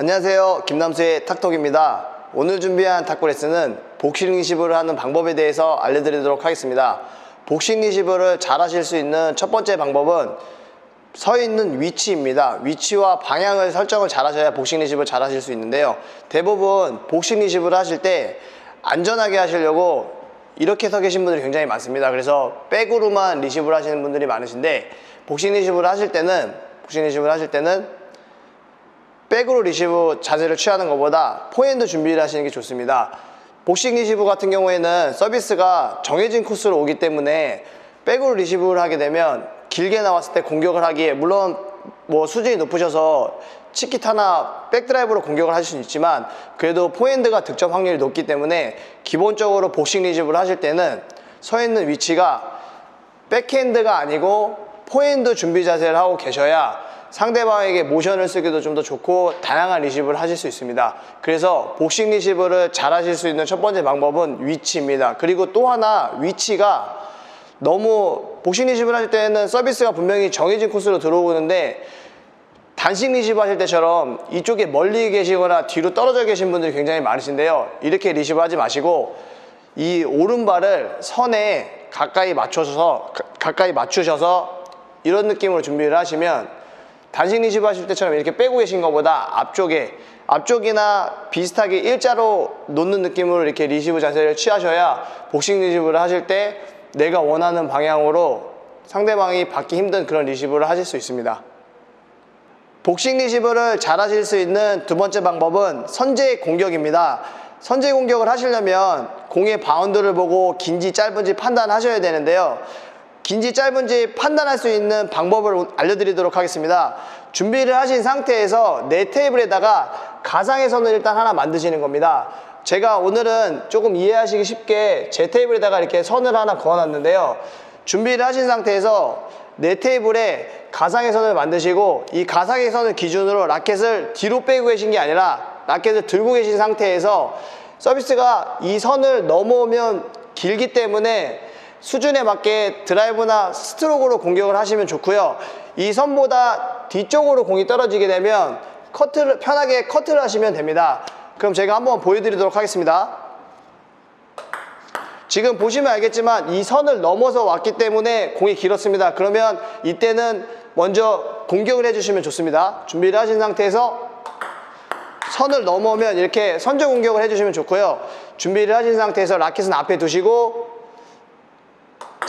안녕하세요. 김남수의 탁톡입니다. 오늘 준비한 탁구 레슨은 복싱 리시브를 하는 방법에 대해서 알려드리도록 하겠습니다. 복싱 리시브를 잘 하실 수 있는 첫 번째 방법은 서 있는 위치입니다. 위치와 방향을 설정을 잘 하셔야 복싱 리시브를 잘 하실 수 있는데요. 대부분 복싱 리시브를 하실 때 안전하게 하시려고 이렇게 서 계신 분들이 굉장히 많습니다. 그래서 백으로만 리시브를 하시는 분들이 많으신데 복싱 리시브를 하실 때는 복싱 리시브를 하실 때는 백으로 리시브 자세를 취하는 것보다 포핸드 준비를 하시는 게 좋습니다. 복싱 리시브 같은 경우에는 서비스가 정해진 코스로 오기 때문에 백으로 리시브를 하게 되면 길게 나왔을 때 공격을 하기에 물론 뭐 수준이 높으셔서 치키타나 백드라이브로 공격을 하실 수는 있지만 그래도 포핸드가 득점 확률이 높기 때문에 기본적으로 복싱 리시브를 하실 때는 서 있는 위치가 백핸드가 아니고 포핸드 준비 자세를 하고 계셔야 상대방에게 모션을 쓰기도 좀 더 좋고 다양한 리시브를 하실 수 있습니다. 그래서 복싱 리시브를 잘 하실 수 있는 첫 번째 방법은 위치입니다. 그리고 또 하나 위치가 너무 복싱 리시브를 하실 때는 서비스가 분명히 정해진 코스로 들어오는데 단식 리시브 하실 때처럼 이쪽에 멀리 계시거나 뒤로 떨어져 계신 분들이 굉장히 많으신데요. 이렇게 리시브 하지 마시고 이 오른발을 선에 가까이 맞춰서 가- 가까이 맞추셔서 이런 느낌으로 준비를 하시면 단식 리시브 하실 때처럼 이렇게 빼고 계신 것보다 앞쪽에 앞쪽이나 비슷하게 일자로 놓는 느낌으로 이렇게 리시브 자세를 취하셔야 복싱 리시브를 하실 때 내가 원하는 방향으로 상대방이 받기 힘든 그런 리시브를 하실 수 있습니다. 복싱 리시브를 잘 하실 수 있는 두 번째 방법은 선제 공격입니다. 선제 공격을 하시려면 공의 바운드를 보고 긴지 짧은지 판단하셔야 되는데요. 긴지 짧은지 판단할 수 있는 방법을 알려드리도록 하겠습니다. 준비를 하신 상태에서 내 테이블에다가 가상의 선을 일단 하나 만드시는 겁니다. 제가 오늘은 조금 이해하시기 쉽게 제 테이블에다가 이렇게 선을 하나 그어놨는데요. 준비를 하신 상태에서 내 테이블에 가상의 선을 만드시고 이 가상의 선을 기준으로 라켓을 뒤로 빼고 계신 게 아니라 라켓을 들고 계신 상태에서 서비스가 이 선을 넘어오면 길기 때문에 수준에 맞게 드라이브나 스트로크로 공격을 하시면 좋고요. 이 선보다 뒤쪽으로 공이 떨어지게 되면 커트를 편하게 커트를 하시면 됩니다. 그럼 제가 한번 보여드리도록 하겠습니다. 지금 보시면 알겠지만 이 선을 넘어서 왔기 때문에 공이 길었습니다. 그러면 이때는 먼저 공격을 해주시면 좋습니다. 준비를 하신 상태에서 선을 넘어오면 이렇게 선제 공격을 해주시면 좋고요. 준비를 하신 상태에서 라켓은 앞에 두시고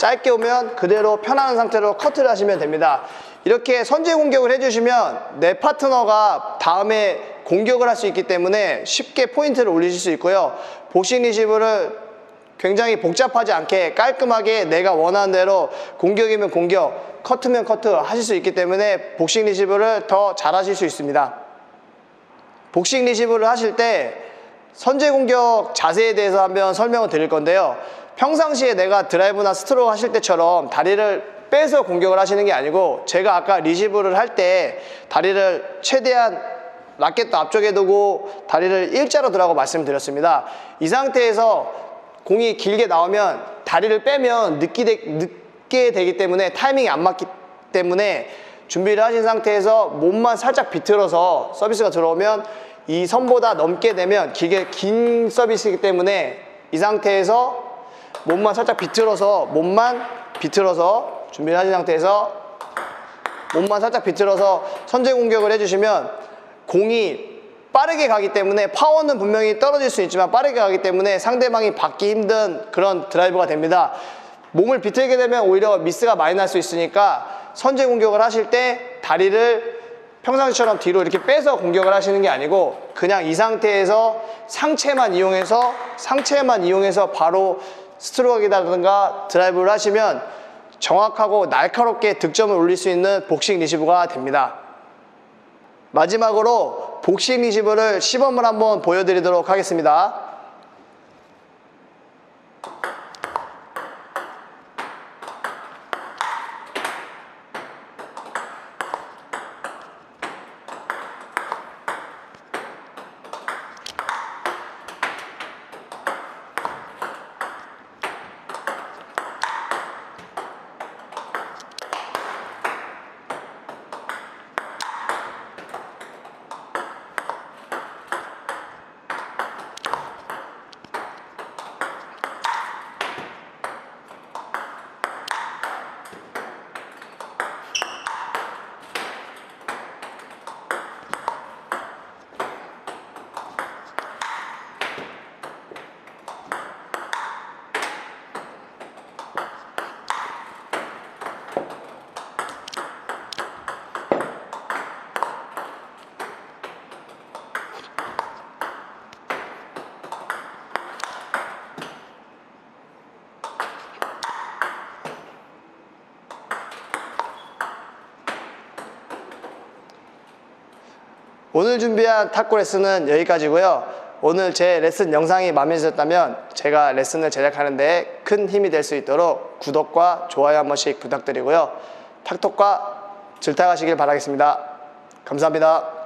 짧게 오면 그대로 편안한 상태로 커트를 하시면 됩니다. 이렇게 선제 공격을 해주시면 내 파트너가 다음에 공격을 할 수 있기 때문에 쉽게 포인트를 올리실 수 있고요. 복싱 리시브를 굉장히 복잡하지 않게 깔끔하게 내가 원하는 대로 공격이면 공격, 커트면 커트 하실 수 있기 때문에 복싱 리시브를 더 잘하실 수 있습니다. 복싱 리시브를 하실 때 선제 공격 자세에 대해서 한번 설명을 드릴 건데요. 평상시에 내가 드라이브나 스트로크 하실 때처럼 다리를 빼서 공격을 하시는 게 아니고 제가 아까 리시브를 할 때 다리를 최대한 라켓도 앞쪽에 두고 다리를 일자로 두라고 말씀드렸습니다. 이 상태에서 공이 길게 나오면 다리를 빼면 늦게, 되, 늦게 되기 때문에 타이밍이 안 맞기 때문에 준비를 하신 상태에서 몸만 살짝 비틀어서 서비스가 들어오면 이 선보다 넘게 되면 길게 긴 서비스이기 때문에 이 상태에서 몸만 살짝 비틀어서 몸만 비틀어서 준비를 하신 상태에서 몸만 살짝 비틀어서 선제 공격을 해주시면 공이 빠르게 가기 때문에 파워는 분명히 떨어질 수 있지만 빠르게 가기 때문에 상대방이 받기 힘든 그런 드라이브가 됩니다. 몸을 비틀게 되면 오히려 미스가 많이 날 수 있으니까 선제 공격을 하실 때 다리를 평상시처럼 뒤로 이렇게 빼서 공격을 하시는 게 아니고 그냥 이 상태에서 상체만 이용해서 상체만 이용해서 바로 스트로크이라든가 드라이브를 하시면 정확하고 날카롭게 득점을 올릴 수 있는 복싱 리시브가 됩니다. 마지막으로 복싱 리시브를 시범을 한번 보여드리도록 하겠습니다. 오늘 준비한 탁구 레슨은 여기까지고요. 오늘 제 레슨 영상이 마음에 드셨다면 제가 레슨을 제작하는 데 큰 힘이 될 수 있도록 구독과 좋아요 한 번씩 부탁드리고요. 탁톡과 질타가시길 바라겠습니다. 감사합니다.